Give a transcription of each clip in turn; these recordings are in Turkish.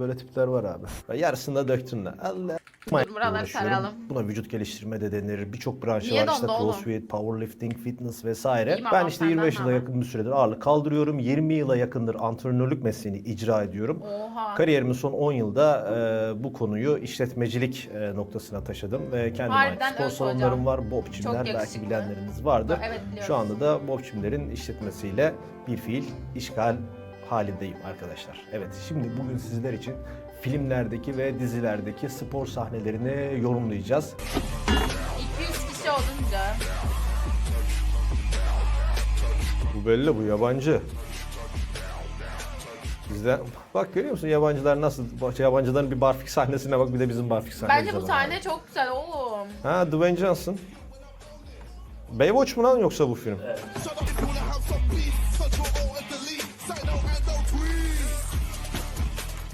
böyle tipler var abi. Yarısında döktün de. Allah. Buraları uğraşıyorum. saralım. Buna vücut geliştirme de denir. Birçok branşı Niye var işte dondu oğlum? crossfit, powerlifting, fitness vesaire. İyiyim ben ama işte senden 25 ne yıla yakın bir süredir ağırlık kaldırıyorum. 20 yıla yakındır antrenörlük mesleğini icra ediyorum. Oha. Kariyerimin son 10 yılda e, bu konuyu işletmecilik e, noktasına taşıdım ve kendime ait Harbiden spor salonlarım hocam. var. Bobçimler belki yakışıklı. bilenleriniz vardır. Evet, biliyorum. Şu anda da Bobçimlerin işletmesiyle bir fiil işgal halindeyim arkadaşlar. Evet şimdi bugün sizler için filmlerdeki ve dizilerdeki spor sahnelerini yorumlayacağız. 200 kişi olunca. Bu belli bu yabancı. Bizde bak görüyor musun yabancılar nasıl bak, yabancıların bir barfik sahnesine bak bir de bizim barfik sahnesine Bence bu bak. sahne çok güzel oğlum. Ha Dwayne Johnson. Baywatch mu lan yoksa bu film?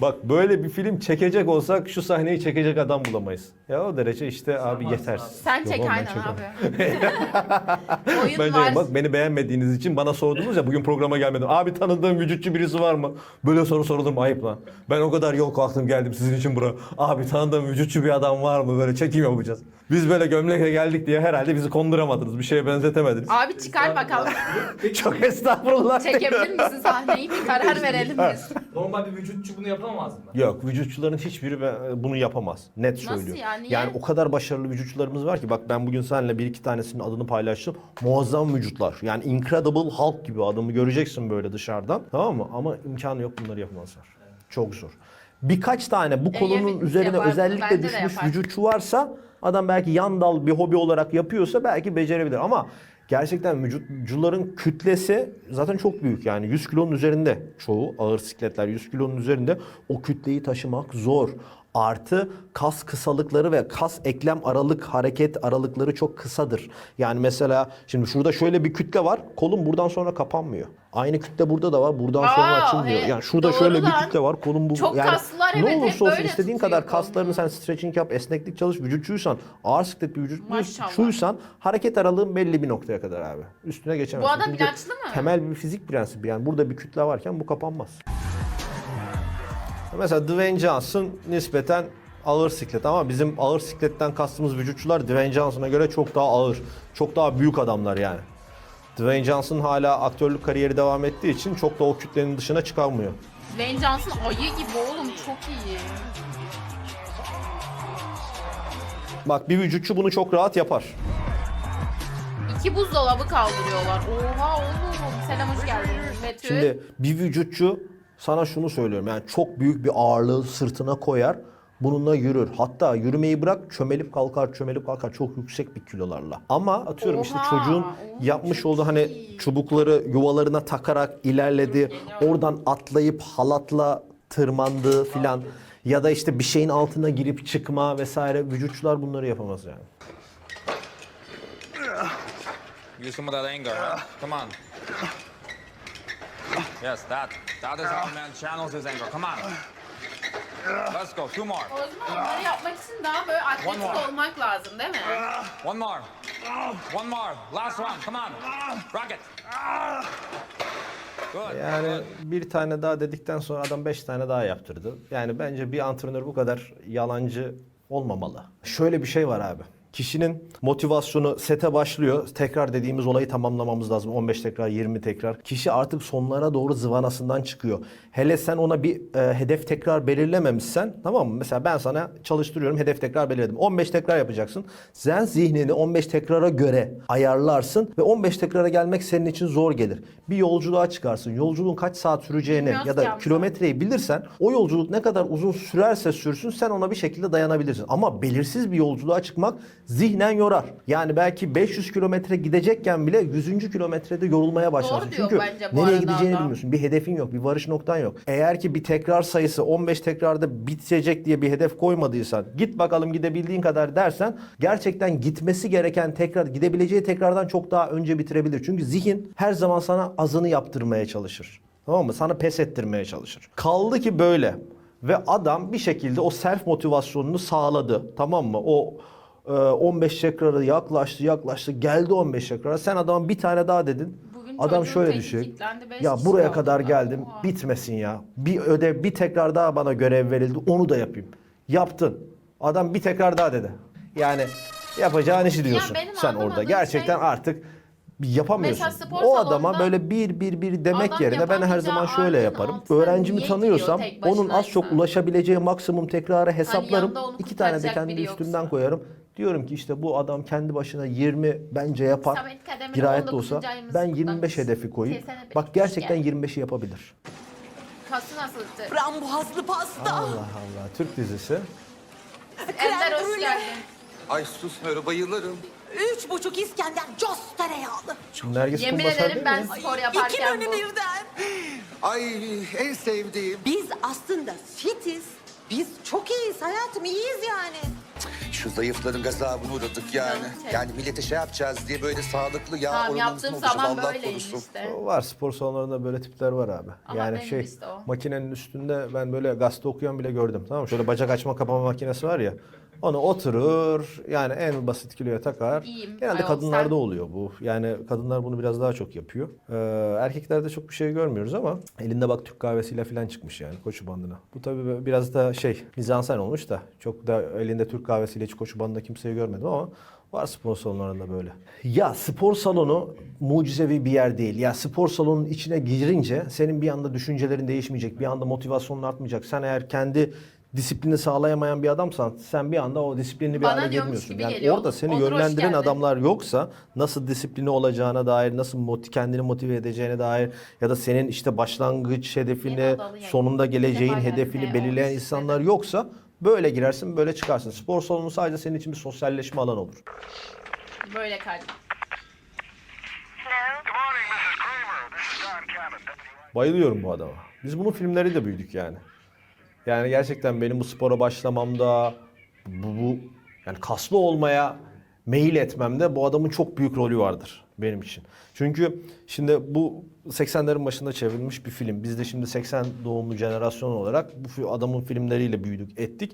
Bak böyle bir film çekecek olsak şu sahneyi çekecek adam bulamayız. Ya o derece işte abi yetersiz. Sen çek aynen abi. Oyun Bence var. bak beni beğenmediğiniz için bana sordunuz ya bugün programa gelmedim. Abi tanıdığım vücutçu birisi var mı? Böyle soru sorulur mu? Ayıp lan. Ben o kadar yol kalktım geldim sizin için buraya. Abi tanıdığım vücutçu bir adam var mı? Böyle çekim yapacağız. Biz böyle gömlekle geldik diye herhalde bizi konduramadınız. Bir şeye benzetemediniz. Abi çıkar bakalım. Çok estağfurullah. Çekebilir misin sahneyi? Bir karar verelim biz. Normal bir vücutçu bunu yapamaz mı? Yok vücutçuların hiçbiri be- bunu yapamaz. Net Nasıl söylüyorum. ya, niye? Yani o kadar başarılı vücutçularımız var ki bak ben bugün seninle bir iki tanesinin adını paylaştım. Muazzam vücutlar. Yani Incredible Hulk gibi adamı göreceksin böyle dışarıdan. Tamam mı? Ama imkanı yok bunları yapamazlar. Çok zor. Birkaç tane bu Ege konunun fitness üzerine özellikle bence de düşmüş yapar. vücutçu varsa adam belki yan dal bir hobi olarak yapıyorsa belki becerebilir. Ama gerçekten vücutcuların kütlesi zaten çok büyük. Yani 100 kilonun üzerinde çoğu ağır sikletler 100 kilonun üzerinde. O kütleyi taşımak zor. Artı kas kısalıkları ve kas eklem aralık hareket aralıkları çok kısadır. Yani mesela şimdi şurada şöyle bir kütle var. Kolum buradan sonra kapanmıyor. Aynı kütle burada da var. Buradan sonra Aa, açılmıyor. he, Yani şurada doğru şöyle bir lan. kütle var. Kolum bu. Çok yani kaslılar, ne evet, olursa olsun istediğin kadar kaslarını sen stretching yap, esneklik çalış, vücutçuysan, ağır siklet bir vücutçuysan hareket aralığın belli bir noktaya kadar abi. Üstüne geçemezsin. Bu adam Çünkü mı? Temel bir fizik prensibi yani burada bir kütle varken bu kapanmaz. Mesela Dwayne Johnson nispeten ağır siklet ama bizim ağır sikletten kastımız vücutçular Dwayne Johnson'a göre çok daha ağır, çok daha büyük adamlar yani. Dwayne Johnson hala aktörlük kariyeri devam ettiği için çok da o kütlenin dışına çıkamıyor. Dwayne Johnson ayı gibi oğlum çok iyi. Bak bir vücutçu bunu çok rahat yapar. İki buzdolabı kaldırıyorlar. Oha oğlum. Selam hoş geldin. Betül. Şimdi bir vücutçu sana şunu söylüyorum yani çok büyük bir ağırlığı sırtına koyar bununla yürür. Hatta yürümeyi bırak çömelip kalkar çömelip kalkar çok yüksek bir kilolarla. Ama atıyorum işte Oha, çocuğun oha, yapmış olduğu hani çubukları yuvalarına takarak ilerledi. Oradan atlayıp halatla tırmandığı filan ya da işte bir şeyin altına girip çıkma vesaire vücutçular bunları yapamaz yani. Use some of that anger, huh? Come on. Yes, that. That is how a man channels his anger. Come on. Let's go. Two more. O zaman onları yapmak için daha böyle One atletik more. olmak lazım değil mi? One more. One more. Last one. Come on. Rock it. Good. Yani bir tane daha dedikten sonra adam beş tane daha yaptırdı. Yani bence bir antrenör bu kadar yalancı olmamalı. Şöyle bir şey var abi. Kişinin motivasyonu sete başlıyor. Tekrar dediğimiz olayı tamamlamamız lazım. 15 tekrar, 20 tekrar. Kişi artık sonlara doğru zıvanasından çıkıyor. Hele sen ona bir e, hedef tekrar belirlememişsen tamam mı? Mesela ben sana çalıştırıyorum hedef tekrar belirledim. 15 tekrar yapacaksın. Sen zihnini 15 tekrara göre ayarlarsın ve 15 tekrara gelmek senin için zor gelir. Bir yolculuğa çıkarsın. Yolculuğun kaç saat süreceğini Bilmiyoruz ya da yapsa. kilometreyi bilirsen o yolculuk ne kadar uzun sürerse sürsün sen ona bir şekilde dayanabilirsin. Ama belirsiz bir yolculuğa çıkmak zihnen yorar. Yani belki 500 kilometre gidecekken bile 100. kilometrede yorulmaya başlarsın. diyor Çünkü bence bu nereye arada gideceğini adam. bilmiyorsun. Bir hedefin yok, bir varış noktan yok. Eğer ki bir tekrar sayısı 15 tekrarda bitecek diye bir hedef koymadıysan, git bakalım gidebildiğin kadar dersen gerçekten gitmesi gereken tekrar gidebileceği tekrardan çok daha önce bitirebilir. Çünkü zihin her zaman sana azını yaptırmaya çalışır. Tamam mı? Sana pes ettirmeye çalışır. Kaldı ki böyle ve adam bir şekilde o self motivasyonunu sağladı. Tamam mı? O 15 tekrara yaklaştı, yaklaştı. Geldi 15 tekrara. Sen adama bir tane daha dedin. Bugün Adam şöyle düşün. Ya buraya kadar geldim. Oha. Bitmesin ya. Bir ödev, bir tekrar daha bana görev verildi. Onu da yapayım. Yaptın. Adam bir tekrar daha dedi. Yani yapacağın işi diyorsun benim sen orada. Gerçekten şey- artık yapamıyorsun. O adama böyle bir bir bir demek yerine ben her zaman şöyle yaparım. Öğrencimi tanıyorsam onun az çok ulaşabileceği maksimum tekrarı hesaplarım. yanında onu İki tane de kendi üstümden koyarım. Diyorum ki işte bu adam kendi başına 20 bence yapar. Dirayet de 19. olsa ben 25 kutlamış. hedefi koyayım. Bak gerçekten hoş 25'i yapabilir. Kası nasıldı? Frambuazlı pasta. Allah Allah. Türk dizisi. Ender hoş geldin. Ay susmuyor bayılırım. Üç buçuk İskender Jos tereyağlı. Nergis Yemin ederim değil ben mi? spor İki yaparken menü bu. birden. Ay en sevdiğim. Biz aslında fitiz. Biz çok iyiyiz hayatım, iyiyiz yani. Şu zayıfların gazabına uğradık yani. Yani millete şey yapacağız diye böyle sağlıklı yağ Tamam oranımızın yaptığım zaman Allah böyleyim korusun. işte. Var spor salonlarında böyle tipler var abi. Ama yani benim şey işte o. makinenin üstünde ben böyle gazete okuyan bile gördüm. Tamam mı? Şöyle bacak açma kapama makinesi var ya. Onu oturur yani en basit kiloya takar. İyiyim, Genelde ayol, kadınlarda sen? oluyor bu. Yani kadınlar bunu biraz daha çok yapıyor. Ee, erkeklerde çok bir şey görmüyoruz ama elinde bak Türk kahvesiyle falan çıkmış yani koşu bandına. Bu tabii biraz da şey mizansen olmuş da çok da elinde Türk kahvesiyle hiç koşu bandında kimseyi görmedim ama Var spor salonlarında böyle. Ya spor salonu mucizevi bir yer değil. Ya spor salonunun içine girince senin bir anda düşüncelerin değişmeyecek. Bir anda motivasyonun artmayacak. Sen eğer kendi disiplini sağlayamayan bir adamsan sen bir anda o disiplinli bir Bana hale diyormuş gibi Yani geliyor. orada seni Onur, hoş yönlendiren geldin. adamlar yoksa nasıl disiplini olacağına dair, nasıl moti- kendini motive edeceğine dair ya da senin işte başlangıç hedefini, Yeni odalı yayın. sonunda geleceğin hedefini belirleyen Olmuş insanlar yoksa böyle girersin, böyle çıkarsın. Spor salonu sadece senin için bir sosyalleşme alanı olur. Böyle kalp. Good morning, Mrs. Kramer. This is Don Cabot, deputy. Bayılıyorum bu adama. Biz bunun filmleri de büyüdük yani. Yani gerçekten benim bu spora başlamamda, bu, bu yani kaslı olmaya meyil etmemde bu adamın çok büyük rolü vardır benim için. Çünkü şimdi bu 80'lerin başında çevrilmiş bir film. Biz de şimdi 80 doğumlu jenerasyon olarak bu adamın filmleriyle büyüdük, ettik.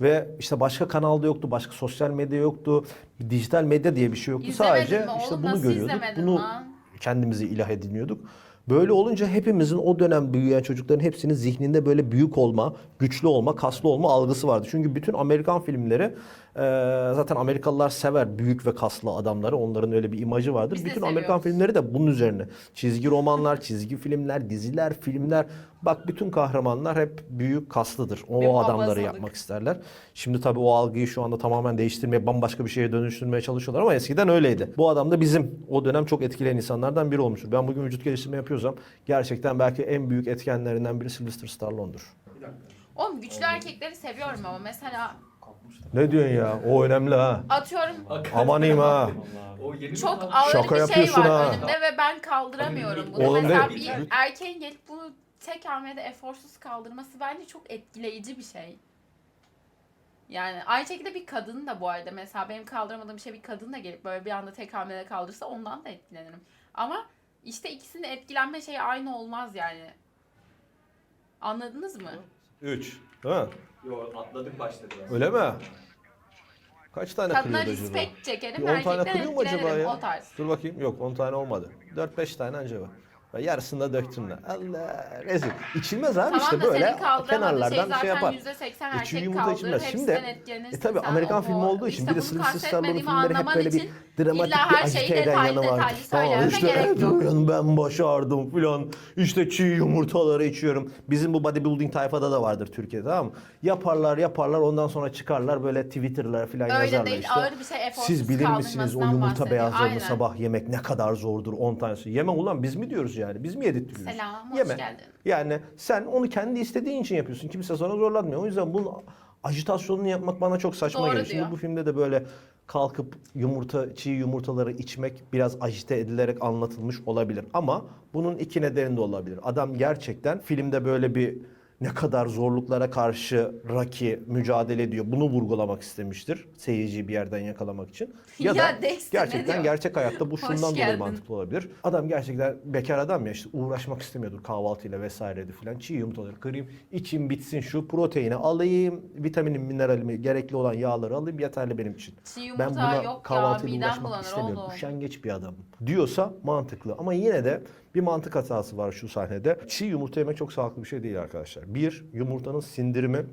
Ve işte başka kanalda yoktu, başka sosyal medya yoktu, dijital medya diye bir şey yoktu. İzlemedin Sadece mi işte oğlum? bunu görüyorduk. Bunu lan? kendimizi ilah ediniyorduk. Böyle olunca hepimizin o dönem büyüyen çocukların hepsinin zihninde böyle büyük olma, güçlü olma, kaslı olma algısı vardı. Çünkü bütün Amerikan filmleri e, zaten Amerikalılar sever büyük ve kaslı adamları. Onların öyle bir imajı vardır. Biz bütün Amerikan filmleri de bunun üzerine. Çizgi romanlar, çizgi filmler, diziler, filmler. Bak bütün kahramanlar hep büyük kaslıdır. O Ve adamları yapmak isterler. Şimdi tabii o algıyı şu anda tamamen değiştirmeye, bambaşka bir şeye dönüştürmeye çalışıyorlar ama eskiden öyleydi. Bu adam da bizim o dönem çok etkileyen insanlardan biri olmuştur. Ben bugün vücut geliştirme yapıyorsam gerçekten belki en büyük etkenlerinden biri Sylvester Stallone'dur. Oğlum güçlü erkekleri seviyorum ama mesela Ne diyorsun ya? O önemli ha. atıyorum Amanıyım ha. O yeni çok ağır Şaka bir şey yapıyorsun var ha. önümde ve ben kaldıramıyorum bunu. Oğlum mesela de- bir erkeğin gelip bunu tek hamlede eforsuz kaldırması bence çok etkileyici bir şey. Yani aynı şekilde bir kadın da bu arada mesela benim kaldıramadığım bir şey bir kadın da gelip böyle bir anda tek hamlede kaldırsa ondan da etkilenirim. Ama işte ikisinin etkilenme şeyi aynı olmaz yani. Anladınız mı? 3. Değil mi? Yo atladık başta biraz. Öyle mi? Kaç tane Kadına kırıyordu acaba? respect çekerim, Bir 10 tane erkekten kırıyor mu acaba ya? o tarz. Dur bakayım. Yok 10 tane olmadı. 4-5 tane anca var. Ve Yarısını da döktüm de. Allah rezil. İçilmez abi Tamam işte böyle şey kenarlardan zaten şey yapar. %80 İçi erkek yumurta kaldırır, içilmez. Şimdi e tabi. Amerikan filmi olduğu için işte bir de Sylvester kastetmediğimi filmleri hep böyle bir dramatik illa bir her şeyi agite eden detaylı yanı vardır. detaylı söylememe işte gerek yok. Ben başardım filan. İşte çiğ yumurtaları içiyorum. Bizim bu bodybuilding tayfada da vardır Türkiye'de tamam mı? Yaparlar yaparlar ondan sonra çıkarlar böyle Twitter'lar filan Öyle yazarlar değil, işte. ağır bir şey, eforsuz Siz bilir misiniz o kaldırmasından yumurta bahsediyor. beyazlarını Aynen. sabah yemek ne kadar zordur 10 tanesi. Yemem ulan biz mi diyoruz yani? Biz mi yedirtiyoruz? Selam, hoş Yeme. geldin. Yani sen onu kendi istediğin için yapıyorsun. Kimse sana zorlatmıyor. O yüzden bunun ajitasyonunu yapmak bana çok saçma Doğru geliyor. Şimdi diyor. bu filmde de böyle kalkıp yumurta, çiğ yumurtaları içmek biraz ajite edilerek anlatılmış olabilir. Ama bunun iki nedeni de olabilir. Adam gerçekten filmde böyle bir ne kadar zorluklara karşı Rocky mücadele ediyor. Bunu vurgulamak istemiştir seyirciyi bir yerden yakalamak için. Ya, Ya da Dexter gerçekten diyor? gerçek hayatta bu şundan dolayı mantıklı olabilir. Adam gerçekten bekar adam ya işte uğraşmak istemiyordur kahvaltıyla vesaireydi filan. Çiğ yumurtaları kırayım, içim bitsin şu proteini alayım, vitaminim, mineralimi, gerekli olan yağları alayım yeterli benim için. Çiğ ben yumurta buna yok ya, kahvaltıyla midem uğraşmak bulanır istemiyorum. oğlum. Üşengeç bir adamım diyorsa mantıklı. Ama yine de bir mantık hatası var şu sahnede. Çiğ yumurta yemek çok sağlıklı bir şey değil arkadaşlar. Bir, yumurtanın sindirimi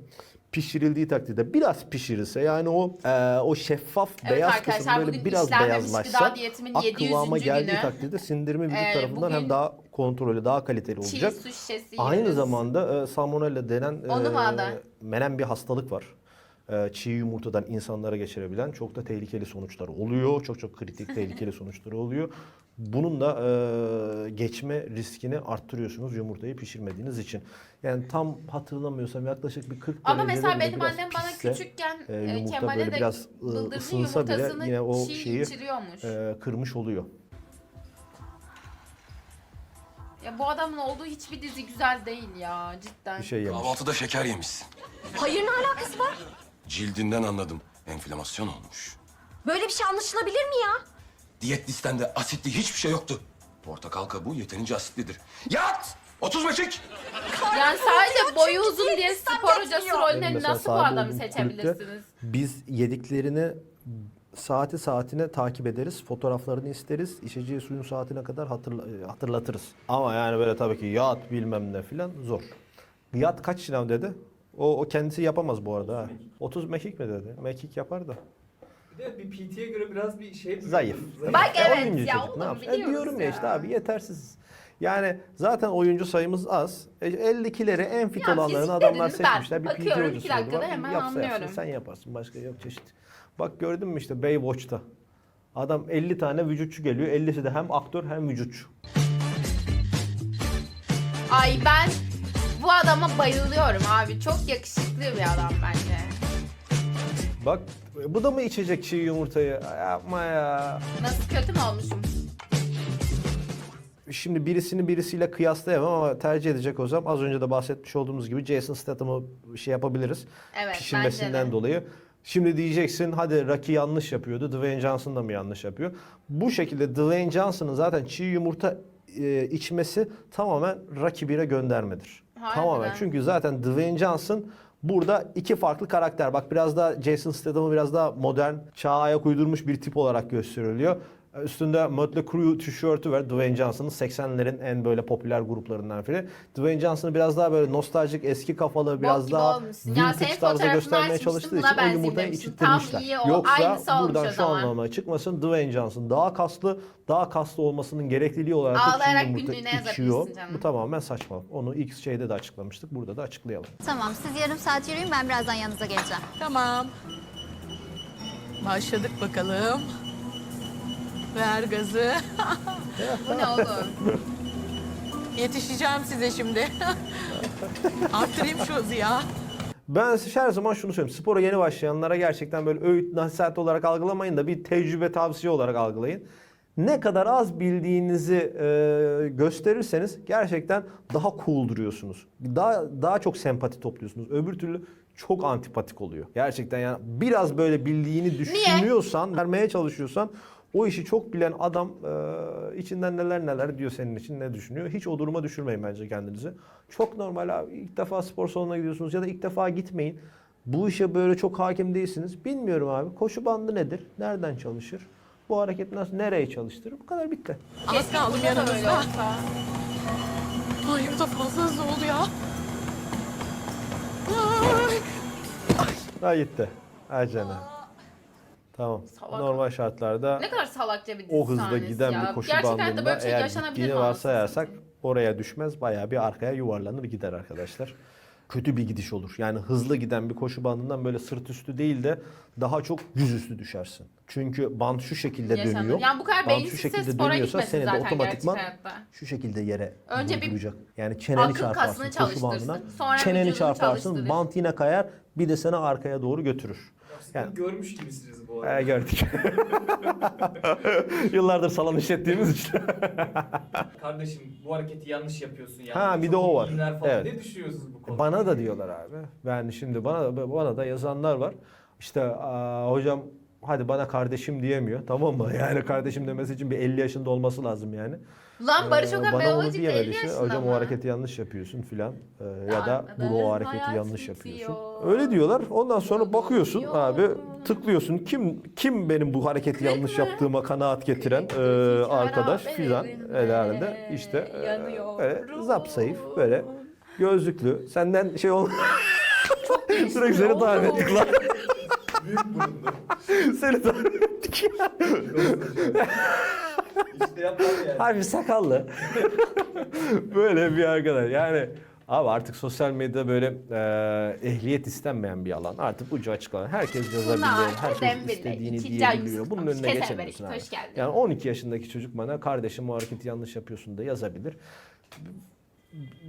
pişirildiği takdirde biraz pişirirse yani o e, o şeffaf Evet beyaz kısım böyle biraz beyazlaşsa gıda diyetimin ak 700. kıvama geldiği günü. takdirde sindirimi vücut Ee, tarafından hem daha kontrollü, daha kaliteli Çiğ olacak. su şişesi Aynı yiyoruz. zamanda e, salmonella denen adı? menen bir hastalık var. E, çiğ yumurtadan insanlara geçirebilen çok da tehlikeli sonuçları oluyor. Çok çok kritik tehlikeli sonuçları oluyor. Bunun da e, geçme riskini arttırıyorsunuz yumurtayı pişirmediğiniz için. Yani tam hatırlamıyorsam yaklaşık bir 40 Ama derecede mesela benim biraz annem bana küçükken e, yumurta Kemal'e böyle de biraz, ısınsa bile yine o çiğ şeyi, e, kırmış oluyor. Ya bu adamın olduğu hiçbir dizi güzel değil ya cidden. Bir şey yemiş. Kahvaltıda şeker yemişsin. Hayır ne alakası var? Cildinden anladım. Enflamasyon olmuş. Böyle bir şey anlaşılabilir mi ya? Diyet listende asitli hiçbir şey yoktu. Portakal kabuğu yeterince asitlidir. Yat! 30 meşik! Yani sadece boyu uzun diye spor hocası rolüne mesela nasıl bu sahibi adamı seçebilirsiniz? kulüpte Biz yediklerini saati saatine takip ederiz. Fotoğraflarını isteriz. İçeceği suyun saatine kadar hatırla- e, hatırlatırız. Ama yani böyle tabii ki yat bilmem ne filan zor. Yat kaç şınav dedi? O, o kendisi yapamaz bu arada. ha. 30 mekik mi dedi? Mekik yapar da. Bir de bir PT'ye göre biraz bir şey Zayıf. Bak E, evet oyuncu ya çocuk, oğlum ne yapsın? E, biliyoruz diyorum ya. ya. işte abi yetersiz. Yani zaten oyuncu sayımız az. E, 52'leri en fit Ya olanlarını fizik adamlar ben seçmişler. Bir PT bakıyorum, iki dakikada oldular. hemen Yapsa yapsın, anlıyorum. sen yaparsın. Başka yok çeşit. Bak gördün mü işte Baywatch'ta. Adam 50 tane vücutçu geliyor. 50'si de hem aktör hem vücutçu. Ay ben bu adama bayılıyorum abi. Çok yakışıklı bir adam bence. Bak bu da mı içecek çiğ yumurtayı? Yapma ya. Nasıl kötü mü olmuşum? Şimdi birisini birisiyle kıyaslayamam ama tercih edecek olsam az önce de bahsetmiş olduğumuz gibi Jason Statham'ı şey yapabiliriz. Evet, Pişirmesinden dolayı. Şimdi diyeceksin hadi Rocky yanlış yapıyordu. Dwayne Johnson da mı yanlış yapıyor? Bu şekilde Dwayne Johnson'ın zaten çiğ yumurta e, içmesi tamamen Rocky 1'e göndermedir. Harbiden. Tamamen. Çünkü zaten Dwayne Johnson burada iki farklı karakter. Bak biraz daha Jason Statham'ı biraz daha modern, çağa ayak uydurmuş bir tip olarak gösteriliyor. Üstünde Mötley Crüe tişörtü var. Dwayne Johnson'ın 80'lerin en böyle popüler gruplarından biri. Dwayne Johnson'ı biraz daha böyle nostaljik, eski kafalı, biraz daha olmuşsun. Vintage tarzda göstermeye çalıştığı için o yumurtayı içittirmişler. Tam iyi o, Yoksa aynısı buradan şu anlamaya çıkmasın Dwayne Johnson daha kaslı, daha kaslı olmasının gerekliliği olarak Ağlayarak yumurta günlüğüne içiyor. Bu tamamen saçma. Onu ilk şeyde de açıklamıştık. Burada da açıklayalım. Tamam siz yarım saat yürüyün ben birazdan yanınıza geleceğim. Tamam. Başladık bakalım. Ver gazı. Bu ne oğlum? Yetişeceğim size şimdi. Arttırayım şu hızı ya. Ben size her zaman şunu söylüyorum. Spora yeni başlayanlara gerçekten böyle öğüt nasihat olarak algılamayın da bir tecrübe tavsiye olarak algılayın. Ne kadar az bildiğinizi e, gösterirseniz gerçekten daha cool duruyorsunuz. Daha daha çok sempati topluyorsunuz. Öbür türlü çok antipatik oluyor. Gerçekten yani biraz böyle bildiğini düşünüyorsan, vermeye çalışıyorsan o işi çok bilen adam e, içinden neler neler diyor senin için ne düşünüyor. Hiç o duruma düşürmeyin bence kendinizi. Çok normal abi. İlk defa spor salonuna gidiyorsunuz ya da ilk defa gitmeyin. Bu işe böyle çok hakim değilsiniz. Bilmiyorum abi. Koşu bandı nedir? Nereden çalışır? Bu hareket nasıl, nereye çalıştırır? Bu kadar bitti. Az kaldım Burada da böyle yanınızda. olsa. Ay bu da fazla hızlı oldu ya. Ay. Ha gitti. Ay canım. Tamam. Salak. Normal şartlarda Ne kadar salakça bir dizi o hızda sahnesi giden ya. bir koşu Gerçekten de bandında böyle bir şey eğer yaşanabilir gittiğini mi varsayarsak anasını oraya düşmez. Bayağı bir arkaya yuvarlanır gider arkadaşlar. Kötü bir gidiş olur. Yani hızlı giden bir koşu bandından böyle sırt üstü değil de daha çok yüzüstü düşersin. Çünkü band şu şekilde Yaşanır. dönüyor. Yani bu kadar band beyinsizse şu şekilde spora dönüyorsa gitmesin seni de zaten otomatikman gerçek hayatta. şu şekilde yere Önce bir vurduracak. Yani çeneni akıl çarparsın koşu çalıştırsın. Sonra Çeneni vücudunu çarparsın çalıştırır. bant yine kayar bir de seni arkaya doğru götürür. Yani Görmüş gibisiniz bu arada. e, gördük. Yıllardır salon işlettiğimiz için. Kardeşim bu hareketi yanlış yapıyorsun yani. Ha, bir de o var. Falan. Evet. Ne düşünüyorsunuz bu konuda? Bana da diyorlar abi. Ben şimdi bana bana da yazanlar var. İşte aa, hocam hadi bana kardeşim diyemiyor. Tamam mı? Yani kardeşim demesi için bir 50 yaşında olması lazım yani. Lan Barış Ee, Okan bana onu diyemedi 50 işte. yaşında Hocam mı? o hareketi yanlış yapıyorsun filan. Ee, ya da Anladım. bu o hareketi yanlış yapıyorsun. Öyle diyorlar. Ondan sonra bakıyorsun abi tıklıyorsun. Kim kim benim bu hareketi yanlış yaptığıma kanaat getiren e, arkadaş filan herhalde işte e, yanıyor. böyle zapsayıf böyle gözlüklü senden şey ol Sürekli seni davet ettik lan. Büyük burunlu. seni ya. işte yapar yani. Harbi sakallı. böyle bir arkadaş. Yani abi artık sosyal medyada böyle e, ehliyet istenmeyen bir alan. Artık ucu açık alan. Herkes yazabiliyor. Herkes istediğini diyebiliyor. Bunun önüne geçemiyorsun abi. Yani 12 yaşındaki çocuk bana kardeşim o hareketi yanlış yapıyorsun da yazabilir.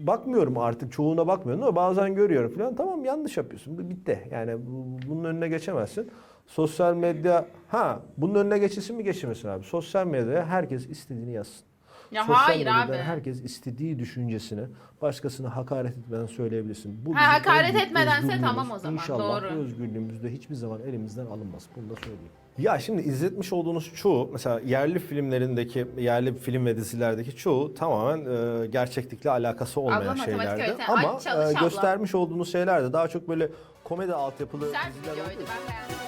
Bakmıyorum artık çoğuna bakmıyorum ama bazen görüyorum falan. Tamam yanlış yapıyorsun. Bu bitti. Yani bu- bunun önüne geçemezsin. Sosyal medya ha bunun önüne geçilsin mi geçilmesin abi. Sosyal medyaya herkes istediğini yazsın. Ya Sosyal hayır abi. herkes istediği düşüncesini başkasına hakaret etmeden söyleyebilirsin. Bu Ha, hakaret etmedense tamam o zaman, İnşallah doğru. bu özgürlüğümüz de hiçbir zaman elimizden alınmaz. Bunu da söyleyeyim. Ya şimdi izletmiş olduğunuz çoğu mesela yerli filmlerindeki yerli film ve dizilerdeki çoğu tamamen e, gerçeklikle alakası olmayan Abla matematik şeylerdi. öğretmeni. Ay, Ama çalış e, abla. göstermiş olduğunuz şeyler de daha çok böyle komedi altyapılı Güzel diziler videoydu olduğu için ben beğendim.